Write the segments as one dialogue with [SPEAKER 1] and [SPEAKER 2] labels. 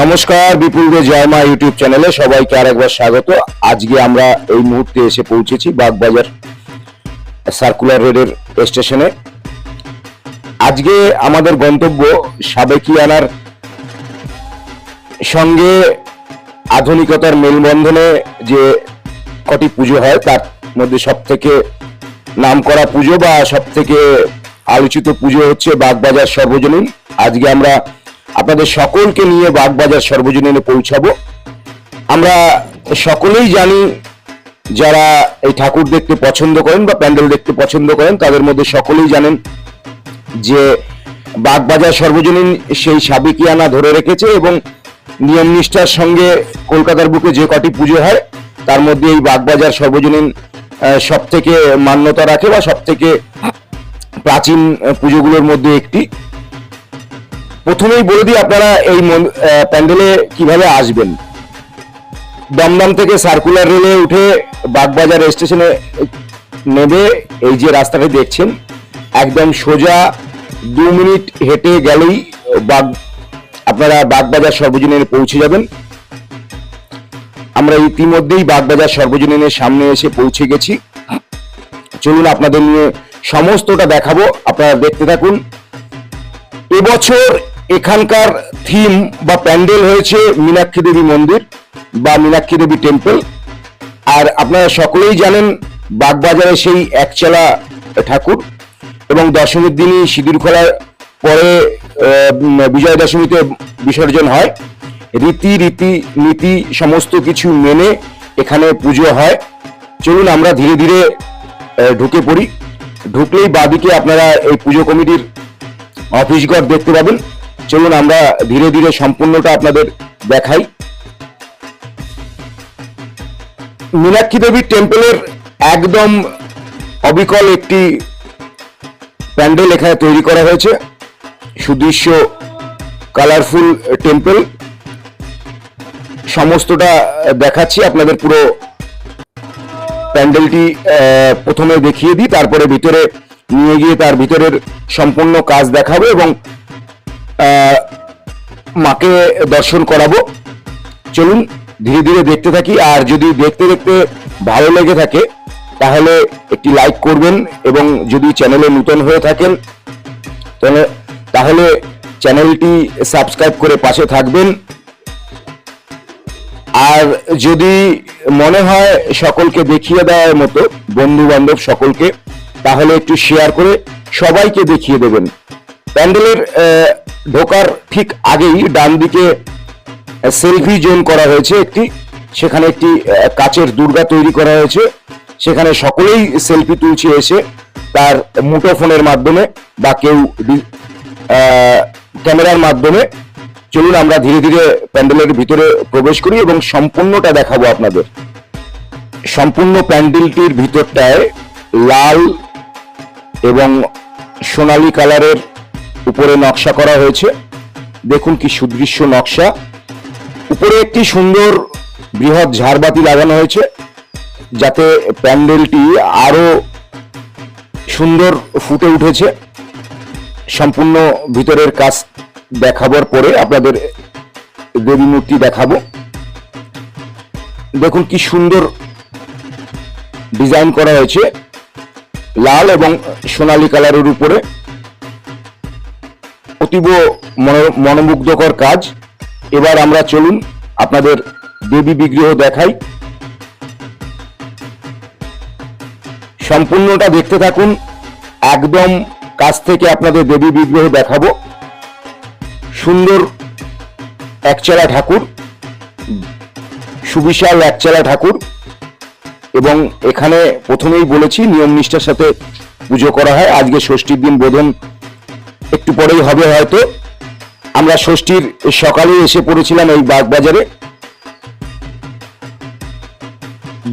[SPEAKER 1] নমস্কার, বিপুল দে জয়মা ইউটিউব চ্যানেলে সবাইকে আরেকবার স্বাগত। আজকে আমরা এই মুহূর্তে এসে পৌঁছেছি বাগবাজার সার্কুলার রোডের স্টেশনে। আজকে আমাদের গন্তব্য সাবেকিয়ানার সঙ্গে আধুনিকতার মেলবন্ধনে যে কটি পুজো হয়, তার মধ্যে সব থেকে নাম করা পুজো বা সব থেকে আলোচিত পুজো হচ্ছে বাগবাজার সর্বজনীন। আজকে আমরা আপনাদের সকলকে নিয়ে বাগবাজার সর্বজনীনে পৌঁছাবো। আমরা সকলেই জানি যারা এই ঠাকুর দেখতে পছন্দ করেন বা প্যান্ডেল দেখতে পছন্দ করেন, তাদের মধ্যে সকলেই জানেন যে বাগবাজার সর্বজনীন সেই সাবেকিয়ানা ধরে রেখেছে এবং নিয়ম নিষ্ঠার সঙ্গে কলকাতার বুকে যে কটি পুজো হয়, তার মধ্যে এই বাগবাজার সর্বজনীন সব থেকে মান্যতা রাখে বা সব থেকে প্রাচীন পুজোগুলোর মধ্যে একটি। প্রথমেই বলে দিই আপনারা এই প্যান্ডেলে কীভাবে আসবেন। দমদম থেকে সার্কুলার রেলে উঠে বাগবাজার স্টেশনে নেবে এই যে রাস্তাটা দেখছেন। একদম সোজা দু মিনিট হেঁটে গেলেই বাগ, আপনারা বাগবাজার সর্বজনীনে পৌঁছে যাবেন। আমরা ইতিমধ্যেই বাগবাজার সর্বজনীনের সামনে এসে পৌঁছে গেছি। চলুন আপনাদের নিয়ে সমস্তটা দেখাবো। আপনারা দেখতে থাকুন। এবছর এখানকার থিম বা প্যান্ডেল হয়েছে মীনাক্ষী দেবী মন্দির বা মীনাক্ষী দেবী টেম্পল আর আপনারা সকলেই জানেন বাগবাজারে সেই একচালা ঠাকুর এবং দশমীর দিনই সিঁদুর খোলার পরে বিজয়া দশমীতে বিসর্জন হয়। রীতি রীতি, নীতি সমস্ত কিছু মেনে এখানে পুজো হয়। চলুন আমরা ধীরে ধীরে ঢুকে পড়ি। ঢুকলেই বাদিকে আপনারা এই পুজো কমিটির অফিস ঘর দেখতে পাবেন। চলুন আমরা ধীরে ধীরে সম্পূর্ণটা আপনাদের দেখাই। মীনাক্ষী দেবীর টেম্পলের একদম অবিকল একটি প্যান্ডেল এখানে তৈরি করা হয়েছে। সুদৃশ্য, কালারফুল টেম্পল। সমস্তটা দেখাচ্ছি, আপনাদের পুরো প্যান্ডেলটি প্রথমে দেখিয়ে দিই, তারপরে ভিতরে নিয়ে গিয়ে তার ভিতরের সম্পূর্ণ কাজ দেখাবো এবং মাকে দর্শন করাবো। চলুন, ধীরে ধীরে দেখতে থাকি, আর যদি দেখতে দেখতে ভালো লেগে থাকে, তাহলে একটি লাইক করবেন এবং যদি চ্যানেলে নতুন হয়ে থাকেন, তাহলে তাহলে চ্যানেলটি সাবস্ক্রাইব করে পাশে থাকবেন। আর যদি মনে হয় সকলকে দেখিয়ে দেওয়ার মতো বন্ধু বান্ধব সকলকে, তাহলে একটু শেয়ার করে সবাইকে দেখিয়ে দেবেন। প্যান্ডেলের ঢোকার ঠিক আগেই ডান দিকে সেলফি জোন করা হয়েছে একটি। সেখানে একটি কাচের দুর্গা তৈরি করা হয়েছে। সেখানে সকলেই সেলফি তুলছে এসে তার মুঠোফোনের মাধ্যমে বা কেউ ক্যামেরার মাধ্যমে। চলুন আমরা ধীরে ধীরে প্যান্ডেলের ভিতরে প্রবেশ করি এবং সম্পূর্ণটা দেখাবো আপনাদের। সম্পূর্ণ প্যান্ডেলটির ভিতরটায় লাল এবং সোনালী কালারের উপরে নকশা করা হয়েছে। দেখুন কি সুদৃশ্য নকশা। উপরে একটি সুন্দর বৃহৎ ঝাড়বাতি লাগানো হয়েছে, যাতে প্যান্ডেলটি আরও সুন্দর ফুটে উঠেছে। সম্পূর্ণ ভিতরের কাজ দেখাবার পরে আপনাদের দেবী মূর্তি দেখাবো। দেখুন কি সুন্দর ডিজাইন করা হয়েছে, লাল এবং সোনালী কালারের উপরে। অতীব মনো- মনোমুগ্ধকর কাজ। এবার আমরা চলুন আপনাদের দেবী বিগ্রহ দেখাই। সম্পূর্ণটা দেখতে থাকুন। একদম কাছ থেকে আপনাদের দেবী বিগ্রহ দেখাবো। সুন্দর একচালা ঠাকুর, সুবিশাল একচালা ঠাকুর এবং এখানে প্রথমেই বলেছি, নিয়ম নিষ্ঠার সাথে পুজো করা হয়। আজকে ষষ্ঠীর দিন বোধন একটু পরেই হবে হয়তো। আমরা ষষ্ঠীর সকালে এসে পড়েছিলাম এই বাগবাজারে।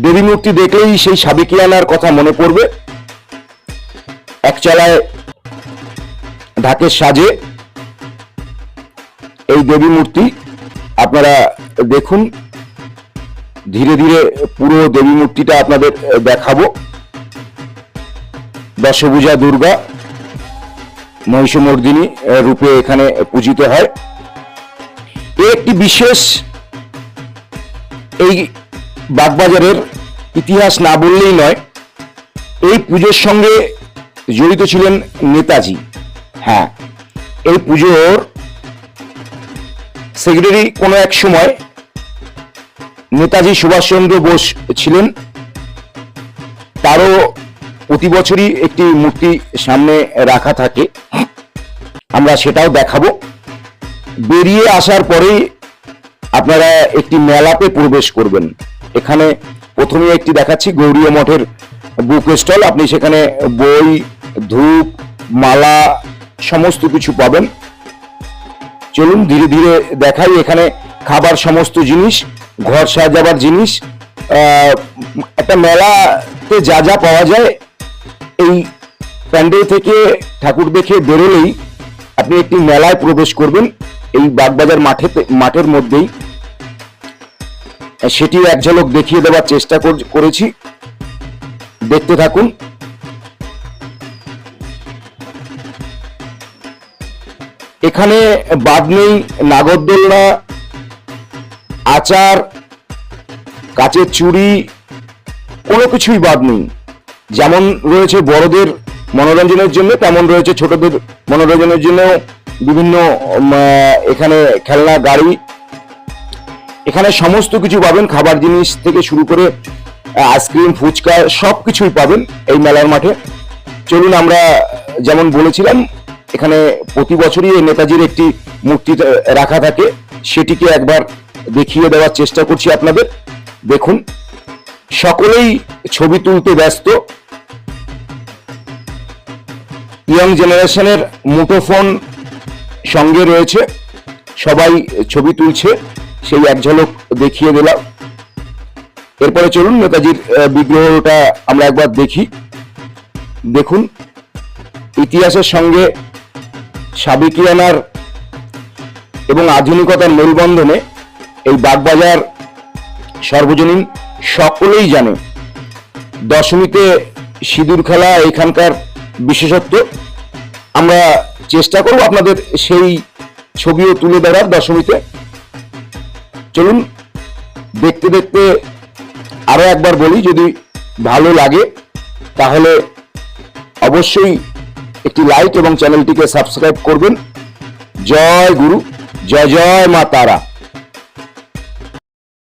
[SPEAKER 1] দেবী মূর্তি দেখলেই সেই সাবেকিয়ানার কথা মনে পড়বে। একচালায় ঢাকের সাজে এই দেবী মূর্তি আপনারা দেখুন, ধীরে ধীরে পুরো দেবী মূর্তিটা আপনাদের দেখাবো। দশভূজা দুর্গা। মহিষমর্দিনী রূপে এখানে পূজিত হয়। একটি বিশেষ এই বাগবাজারের ইতিহাস না বললেই নয়, এই পুজোর সঙ্গে জড়িত ছিলেন নেতাজি। হ্যাঁ এই পুজোর সেক্রেটারি কোনো এক সময় নেতাজি সুভাষচন্দ্র বোস ছিলেন। তারও প্রতি বছরই একটি মূর্তি সামনে রাখা থাকে। আমরা সেটাও দেখাবো। বেরিয়ে আসার পরেই আপনারা একটি মেলাতে প্রবেশ করবেন। এখানে প্রথমে একটি দেখাচ্ছি গৌরীয় মঠের বুক স্টল। আপনি সেখানে বই, ধূপ, মালা সমস্ত কিছু পাবেন। চলুন ধীরে ধীরে দেখাই এখানে খাবার সমস্ত জিনিস, ঘর সাজাবার জিনিস। একটা মেলাতে যা যা পাওয়া যায়। এই প্যান্ডেল থেকে ঠাকুর দেখে বেরোলেই আপনি একটি মেলায় প্রবেশ করবেন এই বাগবাজার মাঠে, মাঠের মধ্যেই। সেটিও এক ঝলক দেখিয়ে দেওয়ার চেষ্টা করেছি। দেখতে থাকুন। এখানে বাদ নেই নাগরদোলনা, আচার, কাচের চুড়ি, কোনো কিছুই বাদ নেই। যেমন রয়েছে বড়দের মনোরঞ্জনের জন্য, তেমন রয়েছে ছোটদের মনোরঞ্জনের জন্য বিভিন্ন এখানে খেলনা, গাড়ি। এখানে সমস্ত কিছু পাবেন, খাবার জিনিস থেকে শুরু করে আইসক্রিম, ফুচকা সব কিছুই পাবেন এই মেলার মাঠে। চলুন আমরা যেমন বলেছিলাম, এখানে প্রতি বছরই এই নেতাজির একটি মূর্তি রাখা থাকে। সেটিকে একবার দেখিয়ে দেওয়ার চেষ্টা করছি আপনাদের। দেখুন, সকলেই ছবি তুলতে ব্যস্ত। ইয়ং জেনারেশনের মুঠোফোন সঙ্গে রয়েছে। সবাই ছবি তুলছে, সেই এক ঝলক দেখিয়ে দিলাম। এরপরে চলুন নেতাজির বিগ্রহটা আমরা একবার দেখি। দেখুন, ইতিহাসের সঙ্গে সাবেকিয়ানার এবং আধুনিকতার মেলবন্ধনে এই বাগবাজার সর্বজনীন সকলেই জানে। দশমীতে সিঁদুর খেলা এখানকার বিশেষত্ব। আমরা চেষ্টা করব আপনাদের সেই ছবিও তুলে ধরার দশমীতে। চলুন, দেখতে দেখতে আরও একবার বলি, যদি ভালো লাগে, তাহলে অবশ্যই একটি লাইক এবং চ্যানেলটিকে সাবস্ক্রাইব করবেন। জয় গুরু, জয় জয় মা তারা।